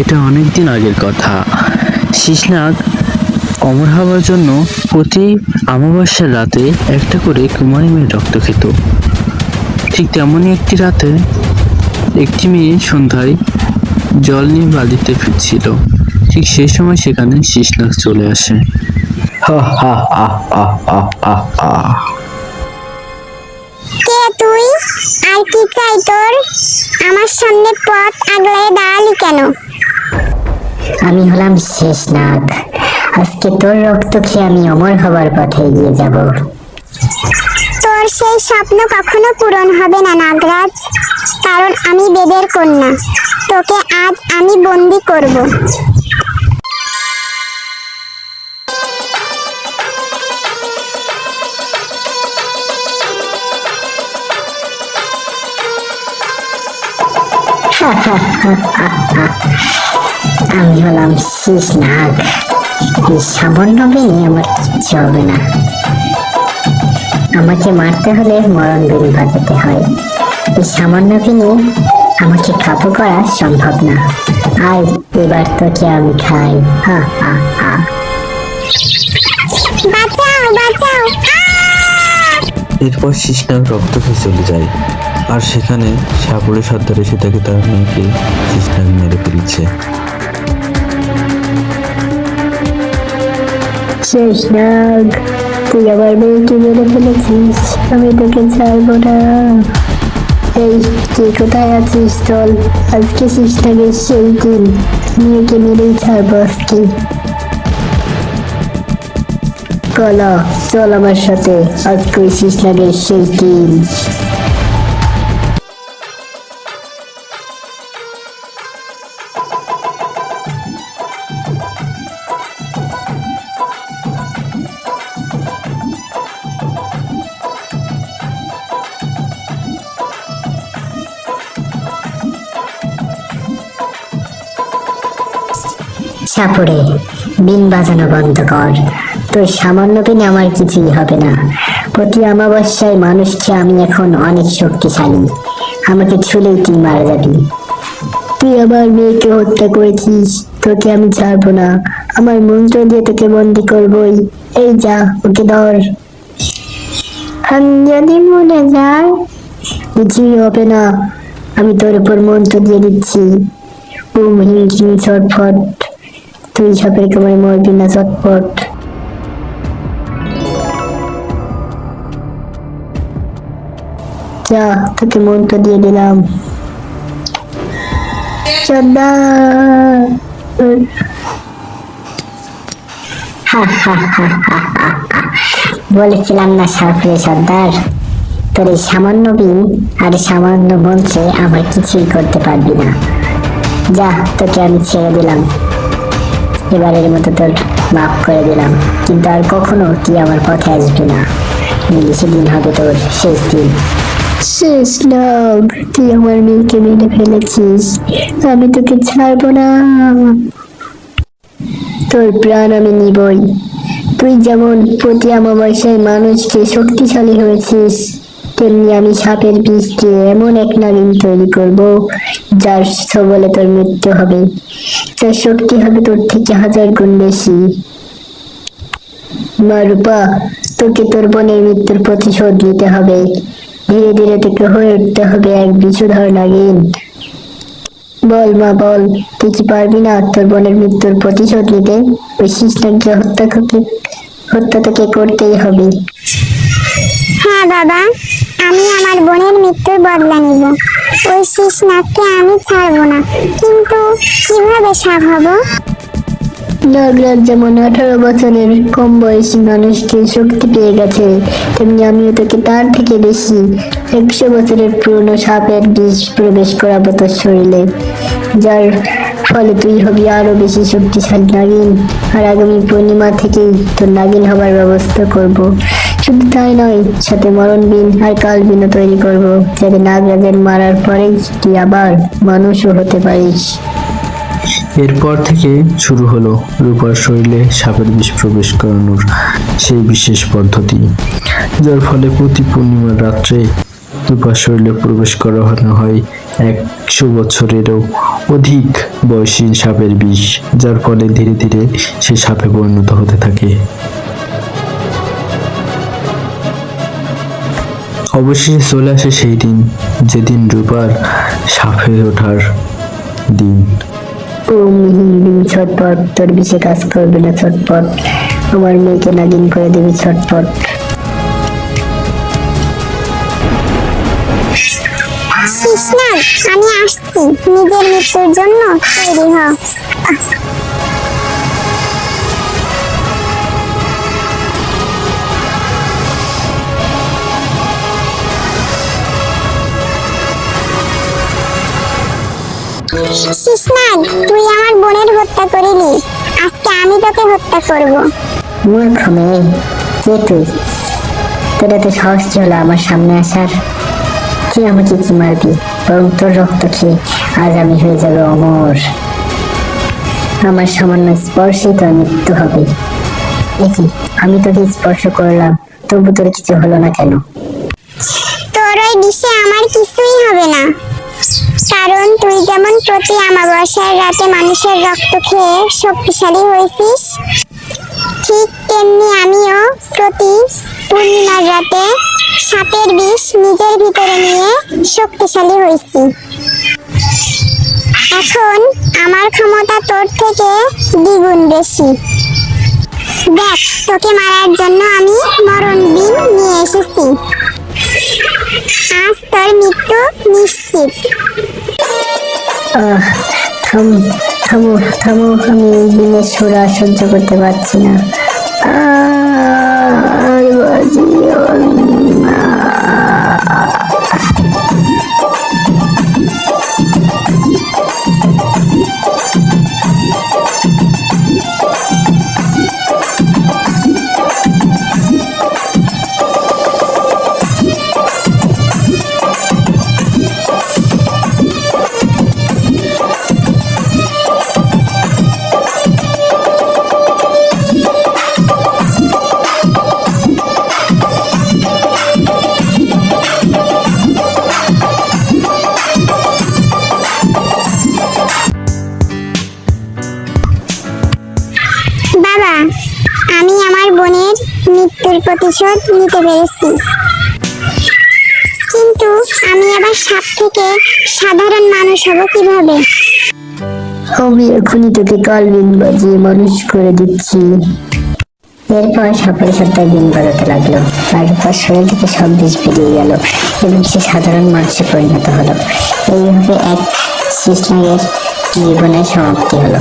এটা অনেক দিন আগের কথা। শীষনাগ অমর হওয়ার জন্য প্রতি অমাবস্যার রাতে একটা করে কুমারী মেয়ের রক্ত খেত। ঠিক তেমনই একটি রাতে একটি মেয়ে সন্ধ্যায় জল নিয়ে বাড়িতে ফিরছিল। ঠিক সেই সময় সেখানে শীষনাগ চলে আসে। আমার সামনে পথ আগলায় দাঁড়ালি কেন? আমি হলাম শেষনাগ। আজকে তোর রক্ত খেয়ে আমি অমর হবার পথে এগিয়ে যাব। তোর সেই স্বপ্ন কখনো পূরণ হবে না নাগরাজ। কারণ আমি বেদের কন্যা। তোকে আজ আমি বন্দি করব। আমি হলাম শেষনাগ এই সামান্য মেয়ে আমার কিচ্ছু হবে না। আমাকে মারতে হলে মরণ বিল বাজাতে হয়। এই সামান্য নিয়ে আমাকে কাবু করা সম্ভব না। আর এবার তোকে আমি খাই। হা হা হা। বাঁচাও বাঁচাও! এরপর শীষনাগ রক্ত খেয়ে চলে যায়। আর সেখানে সাপুরে সর্দার এসে তাকে তার মেয়েকে শীষনাগ মেরে ফেলছে। শেষনাগ তুই আমার মেয়েকে মেরে ফেলেছিস আমি তোকে ছাড়বো না। এই কে কোথায় আছিস চল আজকে শেষনাগের সেই দিন। মেয়েকে মেরেই ছাড়বো আজকে। কলা চল আমার সাথে। আজকে ওই শেষনাগের শেষ দিন। সাপুরে বিন বাজানো বন্ধ কর। তোর সামান্য বিনে আমার কিছুই হবে না। প্রতি অমাবস্যায় মানুষকে আমি এখন অনেক শক্তিশালী। আমাকে ছুলেই তুই মারা যাবি। তুই আমার মেয়েকে হত্যা করেছিস। তোকে আমি ছাড়বো না। আমার মন্ত্র দিয়ে তোকে বন্দি করবই। এই যা, ওকে ধর। আমি যদি মনে যাই কিছুই হবে না। আমি তোর উপর মন্ত্র দিয়ে দিচ্ছি। হিম হিম ছটফট তুই সাপের কামড়ে মরবি না চটপট যা, তোকে মন্ত্র দিয়ে দিলাম। বলেছিলাম না সাপরে সর্দার। তোর এই সামান্য বিন আর সামান্য মন্ত্রে আমার কিছুই করতে পারবি না। যা, তোকে আমি ছেড়ে দিলাম। এবারের মতো তোর মাফ করে দিলাম। কিন্তু আর কখনো তুই আমার পথে আসবি না। মিলিশে দিন হবে তোর শেষ দিন। শেষ লব তুই আমার মেয়েকে মেরে ফেলেছিস। আমি তোকে ছাড়বো না। তোর প্রাণ আমি নিবই। তুই যেমন প্রতি অমাবস্যায় মানুষকে শক্তিশালী হয়েছিস, তেমনি আমি সাপের বিষ দিয়ে এমন এক নাগিন তৈরি করব, যার সবলে তোর মৃত্যু হবে। তার শক্তি হবে তোর থেকে হাজার গুণ বেশি। মা রূপা, তোকে তোর বোনের মৃত্যুর প্রতিশোধ নিতে হবে। ধীরে ধীরে তোকে হয়ে উঠতে হবে এক বিষধর নাগিন। বল মা, বল, তুই কি পারবি না তোর বোনের মৃত্যুর প্রতিশোধ নিতে? ওই শিশনাকে হত্যা হত্যা তোকে করতেই হবে। হ্যাঁ বাবা, আমি আমার বোনের মৃত্যুর বদলা নিব। ওই শিশনাগকে আমি ছাড়বো না। কিন্তু কীভাবে সাপ হব? যেমন আঠারো বছরের কম বয়সী মানুষকে শক্তি পেয়ে গেছে, তেমনি আমিও তোকে তার থেকে বেশি। একশো বছরের পুরনো সাপের বিষ প্রবেশ করাবো তোর শরীরে। যার ফলে তুই হবি আরও বেশি শক্তিশালী নাগিন। আর আগামী পূর্ণিমা থেকেই তোর নাগিন হবার ব্যবস্থা করব। শুধু তাই নয় সাথে মরণ আর কাল তৈরি করব, যাতে নাগরাজের মারার পরেই তুই আবার মানুষও হতে পারিস। এরপর থেকে শুরু হলো রূপার শরীরে সাপের বিষ প্রবেশ করানোর সেই বিশেষ পদ্ধতি, যার ফলে প্রতি পূর্ণিমার রাত্রে রূপার শরীরে প্রবেশ করানো হয় একশো বছরেরও অধিক বয়সী সাপের বিষ, যার ফলে ধীরে ধীরে সে সাপে পরিণত হতে থাকে। অবশেষে চলে আসে সেই দিন যেদিন রূপার সাপ হয়ে ওঠার দিন। ও মিহিন বিম ছটপট তোর বিষে কাজ করবে না ছটপট। আমার মেয়েকে নাগিন করে দিবি ছটপট। শিশনাগ আমি আসছি। নিজের মৃত্যুর জন্য তৈরি হ। শিশনাগ তুই আমার বোনের হত্যা করিলি। আজকে আমি তোকে হত্যা করব। মূর্খ মেয়ে কে তুই? তোর এত সাহস ছিল আমার সামনে আসার? তুই আমাকে কি মারবি? বরং তোর রক্ত খেয়ে আজ আমি হয়ে যাবে অমর। আমার সামান্য স্পর্শে তোর মৃত্যু হবে। দেখি আমি তোকে স্পর্শ করলাম তবু তোর কিছু হলো না কেন? তোর ওই বিষে আমার কিছুই হবে না। কারণ তুই যেমন প্রতি আমাবস্যার রাতে মানুষের রক্ত খেয়ে শক্তিশালী হয়েছিস, ঠিক তেমনি আমিও প্রতি পূর্ণিমার রাতে সাপের বিষ নিজের ভিতরে নিয়ে শক্তিশালী হয়েছি। এখন আমার ক্ষমতা তোর থেকে দ্বিগুণ বেশি। দেখ, তোকে মারার জন্য আমি মরণ থামো থামো থামো আমি এই দিনের সোরা সহ্য করতে পারছি না। আর বাজিও। মৃত্যুর প্রতিশোধ নিতে পেরেছি। কিন্তু আমি আবার সাপ থেকে সাধারণ মানুষ হব কীভাবে? আমি এখনই তোকে কালবিন বাজিয়ে মানুষ করে দিচ্ছি। এরপর সাপের সত্তায় দিন বাজাতে লাগল। তারপর শরীর থেকে সব বিষ বেরিয়ে গেল এবং সে সাধারণ মানুষে পরিণত হলো। এইভাবে এক শিশনাগের জীবনের সমাপ্তি হলো।